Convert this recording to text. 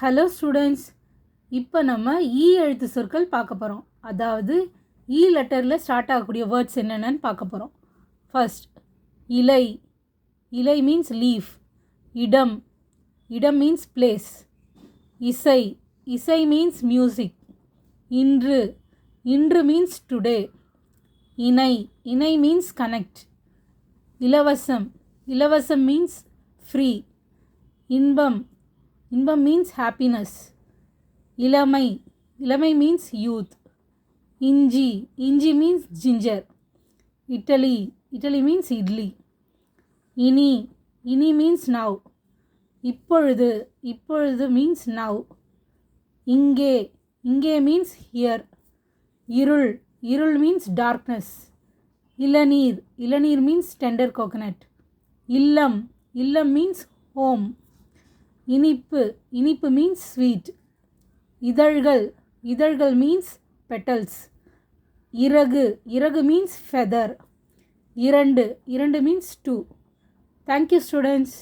Hello students இப்போ நம்ம இ எழுத்து சொற்கள் பார்க்க போகிறோம் அதாவது இ லெட்டரில் ஸ்டார்ட் ஆகக்கூடிய வேர்ட்ஸ் என்னென்னு பார்க்க போகிறோம் ஃபர்ஸ்ட் இலை. இலை மீன்ஸ் லீஃப் இடம். இடம் மீன்ஸ் பிளேஸ் இசை. இசை மீன்ஸ் மியூசிக் இன்று. இன்று மீன்ஸ் டுடே இணை. இணை மீன்ஸ் கனெக்ட் இலவசம். இலவசம் மீன்ஸ் ஃப்ரீ இன்பம். இன்பம் மீன்ஸ் ஹாப்பினஸ் இளமை. இளமை மீன்ஸ் யூத் இஞ்சி. இஞ்சி means ginger Italy. Italy means idli. இனி. இனி மீன்ஸ் நவ் இப்பொழுது. இப்பொழுது மீன்ஸ் நவ் இங்கே. இங்கே மீன்ஸ் ஹியர் இருள். இருள் மீன்ஸ் டார்க்னஸ் இளநீர். இளநீர் மீன்ஸ் டெண்டர் கோகனட் இல்லம். இல்லம் மீன்ஸ் ஹோம் இனிப்பு. இனிப்பு மீன்ஸ் ஸ்வீட் இதழ்கள். இதழ்கள் மீன்ஸ் பெட்டல்ஸ் இறகு. இறகு மீன்ஸ் ஃபெதர் இரண்டு. இரண்டு மீன்ஸ் டூ தேங்க்யூ ஸ்டூடெண்ட்ஸ்